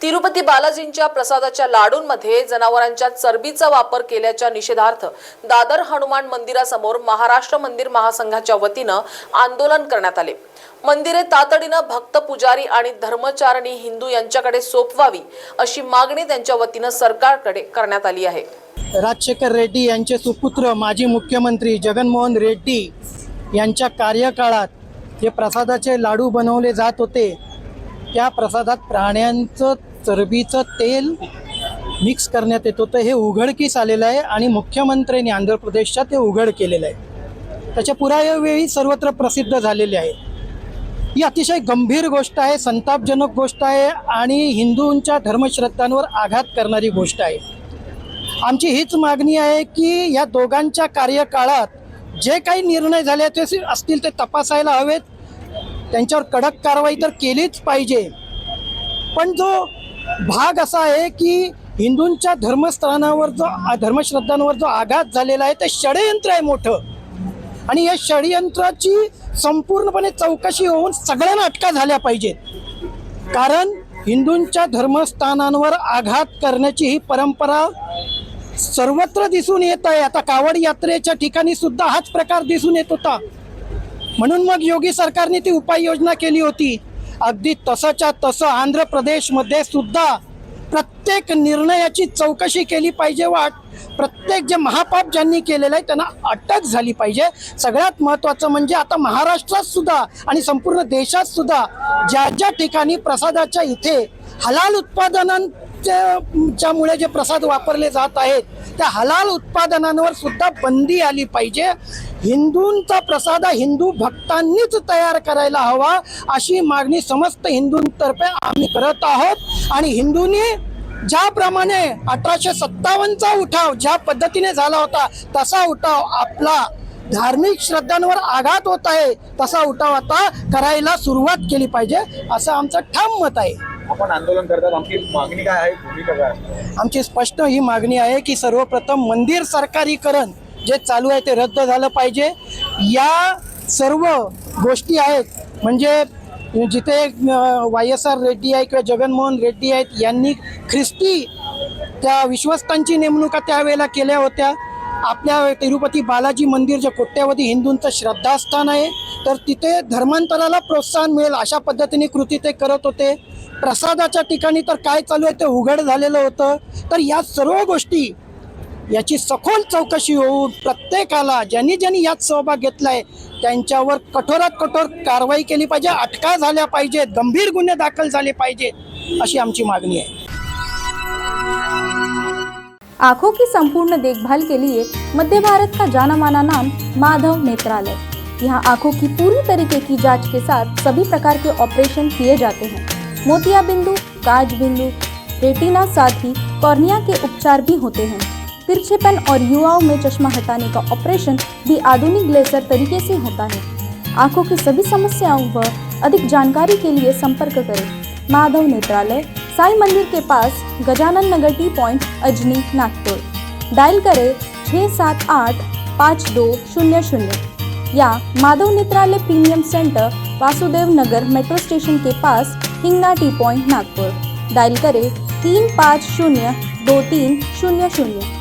तिरुपती बालाजींच्या प्रसादाच्या लाडूंमध्ये जनावरांच्या चरबीचा वापर केल्याच्या निषेधार्थ दादर हनुमान मंदिरासमोर महाराष्ट्र मंदिर महासंघाच्या वतीनं आंदोलन करण्यात आले. मंदिरे तातडीनं भक्त पुजारी आणि धर्मचारणी हिंदू यांच्याकडे सोपवावी अशी मागणी त्यांच्या वतीनं सरकारकडे करण्यात आली आहे. राजशेखर रेड्डी यांचे सुपुत्र माजी मुख्यमंत्री जगनमोहन रेड्डी यांच्या कार्यकाळात जे प्रसादाचे लाडू बनवले जात होते. त्या प्रसादात प्राण्यांचं चरबीचं तेल मिक्स करण्यात येत होतं. हे उघडकीस आलेलं आहे आणि मुख्यमंत्र्यांनी आंध्र प्रदेशच्या ते उघड केलेलं आहे. त्याच्या पुरायावेळी सर्वत्र प्रसिद्ध झालेले आहे. ही अतिशय गंभीर गोष्ट आहे संतापजनक गोष्ट आहे आणि हिंदूंच्या धर्मश्रद्धांवर आघात करणारी गोष्ट आहे. आमची हीच मागणी आहे की या दोघांच्या कार्यकाळात जे काही निर्णय झाले ते असतील ते तपासायला हवेत. त्यांच्यावर कडक कारवाई तर केलीच पाहिजे. पण जो भाग असा आहे की हिंदूंच्या धर्मस्थानावर जो धर्मश्रद्धांवर जो आघात झालेला आहे ते षडयंत्र आहे मोठं. आणि या षडयंत्राची संपूर्णपणे चौकशी होऊन सगळ्यांना अटका झाल्या पाहिजेत. कारण हिंदूंच्या धर्मस्थानांवर आघात करण्याची ही परंपरा सर्वत्र दिसून येत आहे. आता कावड यात्रेच्या ठिकाणी सुद्धा हाच प्रकार दिसून येत होता. म्हणून मग योगी सरकारने ती उपाययोजना केली होती. अगदी तसंच्या तसं आंध्र प्रदेशमध्ये सुद्धा प्रत्येक निर्णयाची चौकशी केली पाहिजे व प्रत्येक जे महापाप ज्यांनी केलेलं आहे त्यांना अटक झाली पाहिजे. सगळ्यात महत्त्वाचं म्हणजे आता महाराष्ट्रात सुद्धा आणि संपूर्ण देशात सुद्धा ज्या ज्या ठिकाणी प्रसादाच्या इथे हलाल उत्पादनांच्या च्यामुळे जे प्रसाद वापरले जात आहेत त्या हलाल उत्पादनांवर सुद्धा बंदी आली पाहिजे. हिंदूंचा प्रसाद हा हिंदू भक्तांनीच तयार करायला हवा अशी मागणी समस्त हिंदूंतर्फे आम्ही करत आहोत. आणि हिंदूंनी ज्याप्रमाणे अठराशे सत्तावन्नचा उठाव ज्या पद्धतीने झाला होता तसा उठाव आपला धार्मिक श्रद्धांवर आघात होत आहे तसा उठाव आता करायला सुरुवात केली पाहिजे असं आमचं ठाम मत आहे. आपण आंदोलन करतात आमची मागणी काय आहे? भूमिका काय आमची स्पष्ट ही मागणी आहे की सर्वप्रथम मंदिर सरकारीकरण जे चालू आहे ते रद्द झालं पाहिजे. या सर्व गोष्टी आहेत म्हणजे जिथे वाय एस आर रेड्डी आहे किंवा जगनमोहन रेड्डी आहेत यांनी ख्रिस्ती त्या विश्वस्तांची नेमणुका त्यावेळेला केल्या होत्या. आपल्या तिरुपती बालाजी मंदिर जे कोट्यावधी हिंदूंचं श्रद्धास्थान आहे तर तिथे धर्मांतराला प्रोत्साहन मिळेल अशा पद्धतीने कृती ते करत होते. प्रसादाच्या ठिकाणी तर काय चालू आहे ते उघड झालेलं होतं. तर या सर्व गोष्टी याची सखोल चौकशी होऊन प्रत्येकाला ज्यांनी ज्यांनी यात सहभाग घेतलाय त्यांच्यावर कठोरात कठोर कारवाई केली पाहिजे अटका झाल्या पाहिजेत गंभीर गुन्हे दाखल झाले पाहिजेत अशी आमची मागणी आहे. आंखों की संपूर्ण देखभाल के लिए मध्य भारत का जाना माना नाम माधव नेत्रालय। यहाँ आंखों की पूरी तरीके की जांच के साथ सभी प्रकार के ऑपरेशन किए जाते हैं। मोतिया बिंदु, काज बिंदु, रेटिना साथ ही कॉर्निया के उपचार भी होते हैं। तिरछेपन और युवाओं में चश्मा हटाने का ऑपरेशन भी आधुनिक लेजर तरीके से होता है। आँखों की सभी समस्याओं व अधिक जानकारी के लिए संपर्क करें। माधव नेत्रालय, साई मंदिर के pass, Gajanan Nagar T point, Ajni, Nagpur. Dial करें छः सात आठ पाँच दो शून्य शून्य। या Madhav Netralaya premium centre, Vasudev Nagar metro station के pass Hingna T point Nagpur. Dial करें तीन पाँच शून्य दो तीन शून्य शून्य.